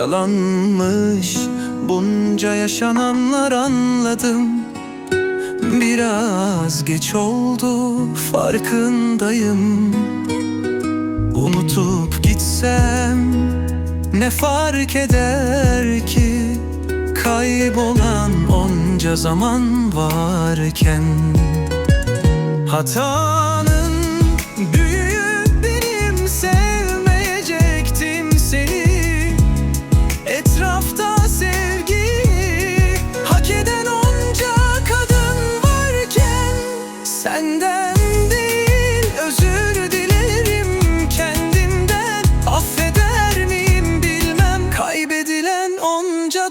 yalanmış Bunca yaşananlar anladım. Biraz geç oldu farkındayım. Unutup gitsem ne fark eder ki? Kaybolan onca zaman varken. Hatanın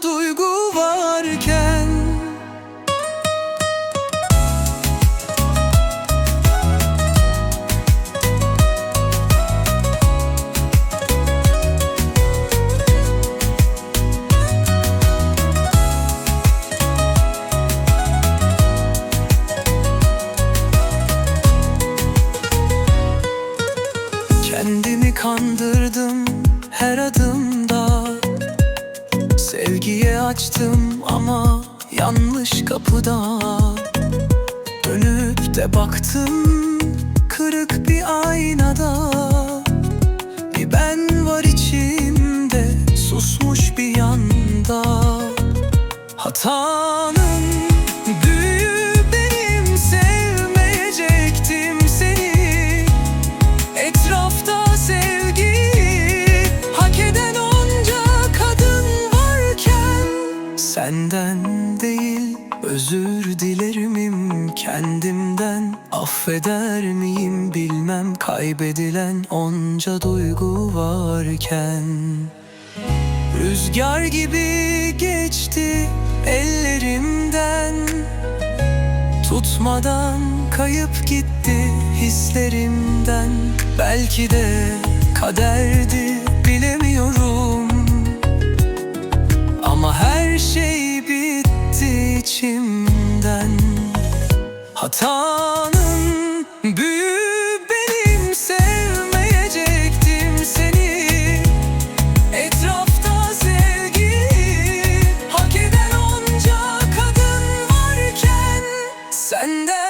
duygu varken Kendimi kandırdım her adımda Sevgiye açtım ama yanlış kapıda. Dönüp de baktım kırık bir aynada. Bir ben var içimde susmuş bir yanda. Hatanın Senden değil özür dilerimim kendimden. Affeder miyim bilmem kaybedilen onca duygu varken. Rüzgar gibi geçti ellerimden. Tutmadan kayıp gitti hislerimden. Belki de kaderdi bilemiyorum Hatanın büyüğü benim sevmeyecektim seni. Etrafta sevgi hak onca kadın varken senden